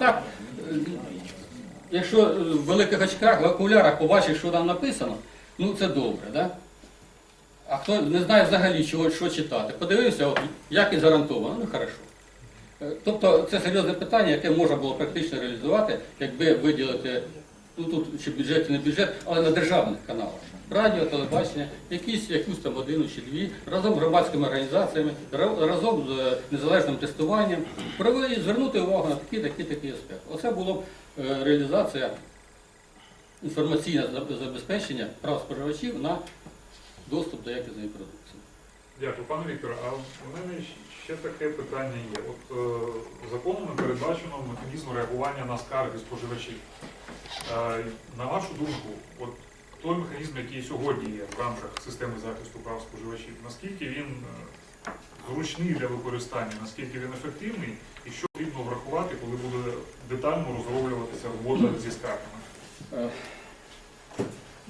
так, е, якщо в великих очках, в окулярах побачиш, що там написано, ну це добре, да? А хто не знає взагалі, чого, що читати, подивився, от, як і гарантовано, ну хорошо. Е, Тобто це серйозне питання, яке можна було практично реалізувати, якби виділити, ну тут чи бюджет, не бюджет, але на державних каналах. Радіо, телебачення, якісь, якусь там годину чи дві, разом з громадськими організаціями, разом з е, незалежним тестуванням, провели, звернути увагу на такі, такі, такі аспекти. Оце було б е, реалізація інформаційне заб- забезпечення прав споживачів на доступ до якісної продукції. Дякую, пане Вікторе. А в мене ще таке питання є. От е, законом передбачено механізм реагування на скарги споживачів. Е, на вашу думку, от той механізм, який сьогодні є в рамках системи захисту прав споживачів, наскільки він е, зручний для використання, наскільки він ефективний, і що потрібно врахувати, коли буде детально розроблюватися робота зі скаргами?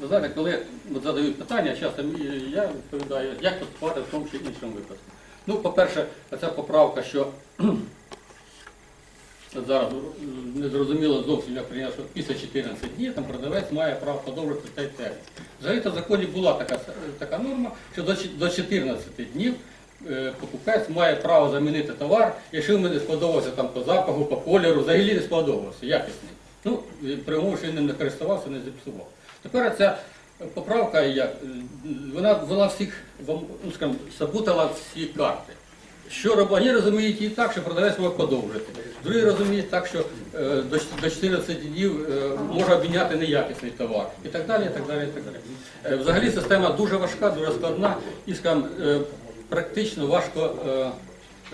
Е, Ви знаєте, коли задають питання, часто я відповідаю, як поступати в тому чи іншому випадку. Ну, по-перше, ця поправка, що зараз не зовсім, як прийняти, що після 14 днів там продавець має право подовжити цей термін. Взагалі в законі була така, така норма, що до, 14 днів е, покупець має право замінити товар, якщо йому не сподобався там по запаху, по кольору, взагалі не сподобався, якісний. Ну, при умові, що він не користувався, не зіпсував. Тепер ця поправка, вона, вона всіх, ну, скажімо, запутала всі карти. Що роб- Одні розуміють її так, що продавець може подовжити. Другі розуміють так, що е, до, до 14 днів е, може обміняти неякісний товар. І так далі, і так далі, і так далі. Е, взагалі система дуже важка, дуже складна і скажімо, е, практично важко е,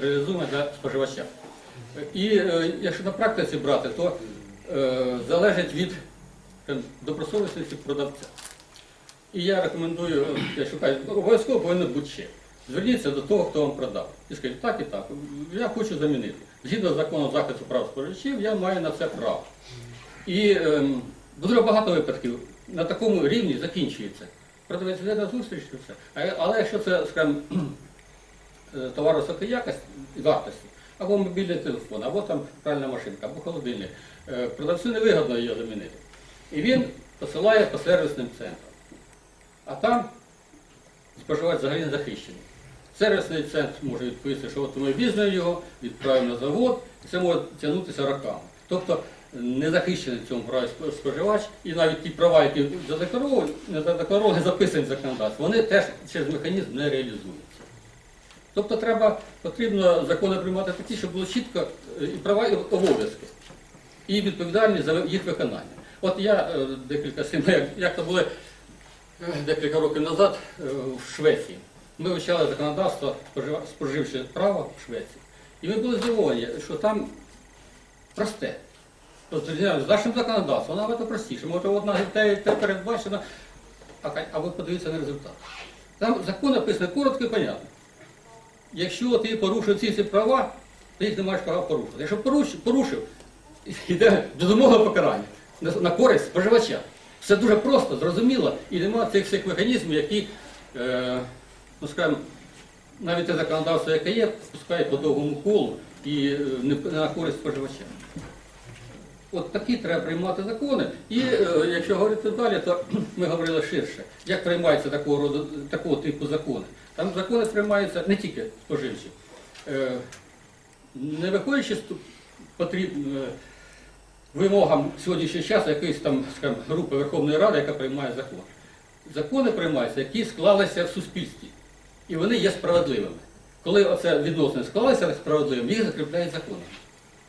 реалізуємо для споживача. І е, якщо на практиці брати, то е, залежить від добросовісності продавця. І я рекомендую, я шукаю, обов'язково повинен бути чек. Зверніться до того, хто вам продав. І скажіть, так і так, я хочу замінити. Згідно з законом захисту прав споживачів, я маю на це право. І ем, дуже багато випадків на такому рівні закінчується. Продавець йде на зустріч і все. Але якщо це, скажімо, е, товар високої якості вартості, або мобільний телефон, або там пральна машинка, або холодильник, е, продавцю невигодно її замінити. І він посилає по сервісним центрам. А там споживач взагалі не захищений. Сервісний центр може відповісти, що от ми візьмемо його, відправимо на завод, і це може тягнутися роками. Тобто не захищений в цьому праві споживач, і навіть ті права, які задекларовані, не записані в законодавстві, вони теж через механізм не реалізуються. Тобто треба, потрібно закони приймати такі, щоб було чітко е, і права, і обов'язки, і відповідальність за їх виконання. От я е, декілька слів, як, як то були е, декілька років назад е, в Швеції. Ми вивчали законодавство споживче право в Швеції. І ми були здивовані, що там просте. З нашим законодавством, воно набагато простіше. Може, одна те, передбачено, а, ви подивіться на результат. Там закон написаний коротко і понятно. Якщо ти порушив ці всі права, ти їх не маєш права порушити. Якщо порушив, йде до покарання на, користь споживача. Все дуже просто, зрозуміло, і немає цих всіх механізмів, які, е, ну скажімо, навіть те законодавство, яке є, спускає по довгому колу і е, не, на користь споживача. От такі треба приймати закони. І е, якщо говорити далі, то ми говорили ширше, як приймаються такого роду такого типу закони. Там закони приймаються не тільки споживчі. Е, не виходячи з ту- потріб- е, вимогам сьогоднішнього часу якоїсь там скажімо, групи Верховної Ради, яка приймає закон. Закони приймаються, які склалися в суспільстві. І вони є справедливими. Коли оце відносини склалися справедливими, їх закріпляють законом.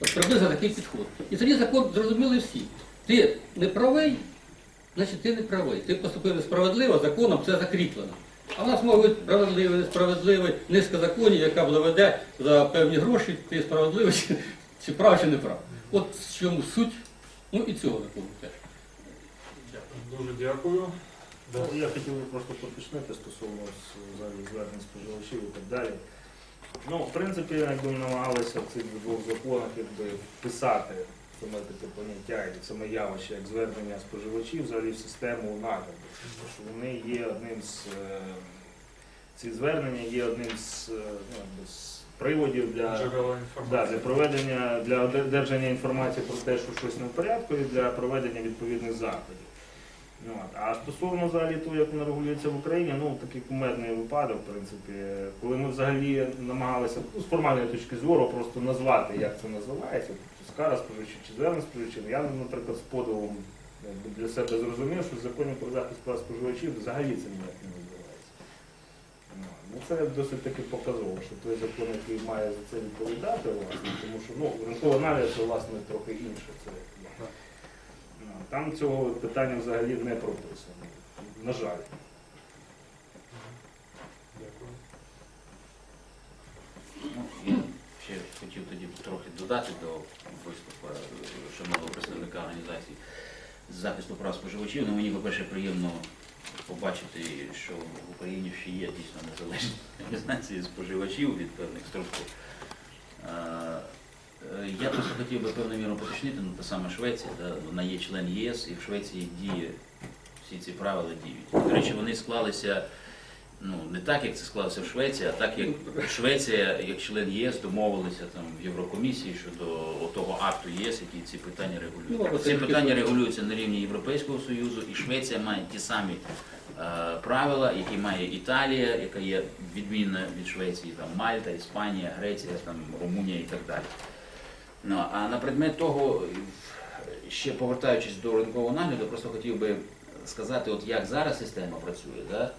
От приблизно такий підход. І тоді закон зрозуміли всі. Ти не правий, значить ти не правий. Ти поступив несправедливо, законом це закріплено. А в нас може бути справедливий, несправедливий, низка законів, яка доведе за певні гроші, ти справедливий, чи, прав, чи не прав. От в чому суть, ну і цього закону теж. Дуже дякую. Ну, Я хотів би просто поточнити стосовно з- звернень споживачів і так далі. Ну, в принципі, якби ми намагалися в цих двох законах якби вписати саме таке поняття і саме явище, як звернення споживачів взагалі в систему нагляду. Тому що вони є одним з е, ці звернення є одним з, е, ну, якби з приводів для, да, для проведення для одержання інформації про те, що щось не в порядку, і для проведення відповідних заходів. Ну, от. А стосовно взагалі того, як воно регулюється в Україні, ну такий кумедний випадок, в принципі, коли ми взагалі намагалися ну, з формальної точки зору просто назвати, як це називається, тобто скара споживачів чи звернення споживачів, я, наприклад, з подивом для себе зрозумів, що в законі про захист прав споживачів взагалі це ніяк не називається. Ну, це досить таки показово, що той закон, який має за це відповідати, власне, тому що ну, ринковий аналіз це власне трохи інше. Це, Ну, Там цього питання взагалі не прописано. На жаль. Дякую. Ну, ще хотів тоді трохи додати до виступу е, шановного представника організації з захисту прав споживачів. Ну, мені, по-перше, приємно побачити, що в Україні ще є дійсно незалежні організації споживачів від певних структур. Е, е, Я просто хотів би певною мірою поточнити, ну та саме Швеція, да, вона є член ЄС, і в Швеції діє всі ці правила діють. До речі, вони склалися ну, не так, як це склалося в Швеції, а так, як Швеція, як член єС, домовилися там в Єврокомісії щодо того акту ЄС, який ці питання Ну, регулює. або Ці питання регулюються на рівні Європейського Союзу, і Швеція має ті самі е, правила, які має Італія, яка є відмінна від Швеції, там Мальта, Іспанія, Греція, там Румунія і так далі. Ну, а на предмет того, ще повертаючись до ринкового нагляду, просто хотів би сказати, от як зараз система працює, да?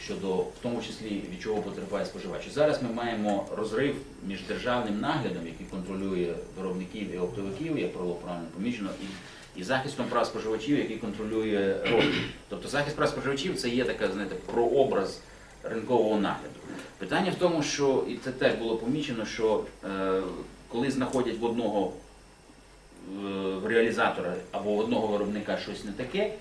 Щодо в тому числі від чого потерпає споживач. Зараз ми маємо розрив між державним наглядом, який контролює виробників і оптовиків, як було правильно помічено, і, і захистом прав споживачів, який контролює роль. Тобто захист прав споживачів це є така, знаєте, прообраз ринкового нагляду. Питання в тому, що і це теж було помічено, що е, коли знаходять в одного е, в реалізатора або в одного виробника щось не таке, е,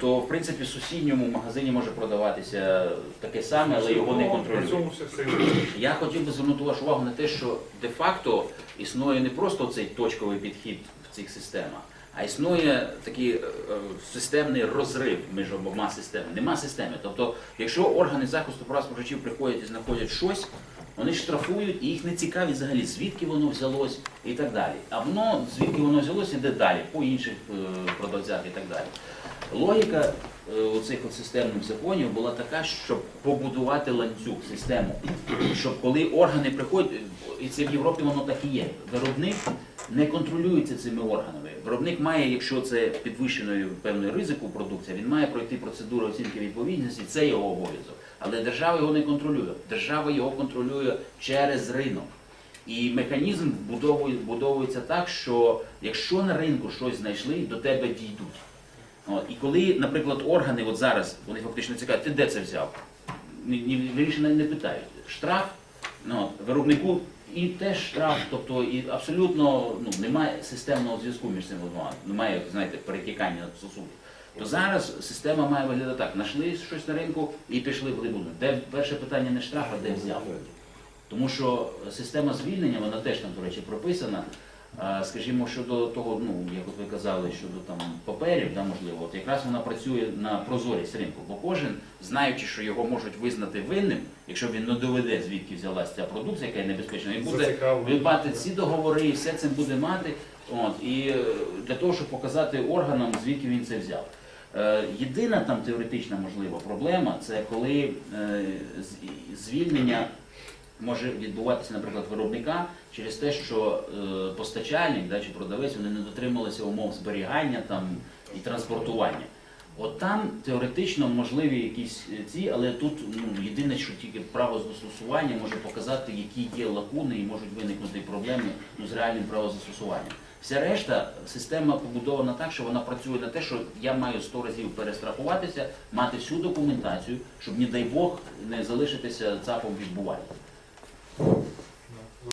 то в принципі в сусідньому магазині може продаватися таке саме, але його не Ну, контролюють. Я хотів би звернути вашу увагу на те, що де-факто існує не просто цей точковий підхід в цих системах, а існує такий е, е, системний розрив між обома системами. Нема системи. Тобто, якщо органи захисту прав споживачів приходять і знаходять щось, вони штрафують і їх не цікавить взагалі, звідки воно взялось і так далі. А воно, звідки воно взялось, іде далі, по інших е, продавцях і так далі. Логіка е, оцих от системних законів була така, щоб побудувати ланцюг, систему. Щоб коли органи приходять, і це в Європі воно так і є. Виробник не контролюється цими органами. Виробник має, якщо це підвищеної певної ризику продукція, він має пройти процедуру оцінки відповідності, це його обов'язок. Але держава його не контролює. Держава його контролює через ринок. І механізм вбудовує- вбудовується так, що якщо на ринку щось знайшли, до тебе дійдуть. От, і коли, наприклад, органи от зараз, вони фактично цікаві, ти де це взяв? Ні, ні, вірніше не питають. Штраф ну, виробнику і теж штраф, тобто і абсолютно ну, немає системного зв'язку між цими двома, немає, знаєте, перетікання стосунків. То зараз система має виглядати так: знайшли щось на ринку і пішли в глибину. Де перше питання не штраф, а де взяв. Тому що система звільнення, вона теж там, до речі, прописана. А, Скажімо, щодо того, ну як от ви казали, щодо там паперів, да, можливо, от якраз вона працює на прозорість ринку, бо кожен, знаючи, що його можуть визнати винним, якщо він не доведе, звідки взялася ця продукція, яка є небезпечна, він буде мати ці договори, і все це буде мати. От, і е, для того, щоб показати органам, звідки він це взяв. Е, Єдина там теоретична можлива проблема це коли е, звільнення може відбуватися, наприклад, виробника через те, що е, постачальник да, чи продавець вони не дотрималися умов зберігання там, і транспортування. От там теоретично можливі якісь е, ці, але тут ну, єдине, що тільки право застосування може показати, які є лакуни і можуть виникнути проблеми ну, з реальним правозастосуванням. Вся решта система побудована так, що вона працює на те, що я маю 100 разів перестрахуватися, мати всю документацію, щоб, не дай Бог, не залишитися цапом відбування.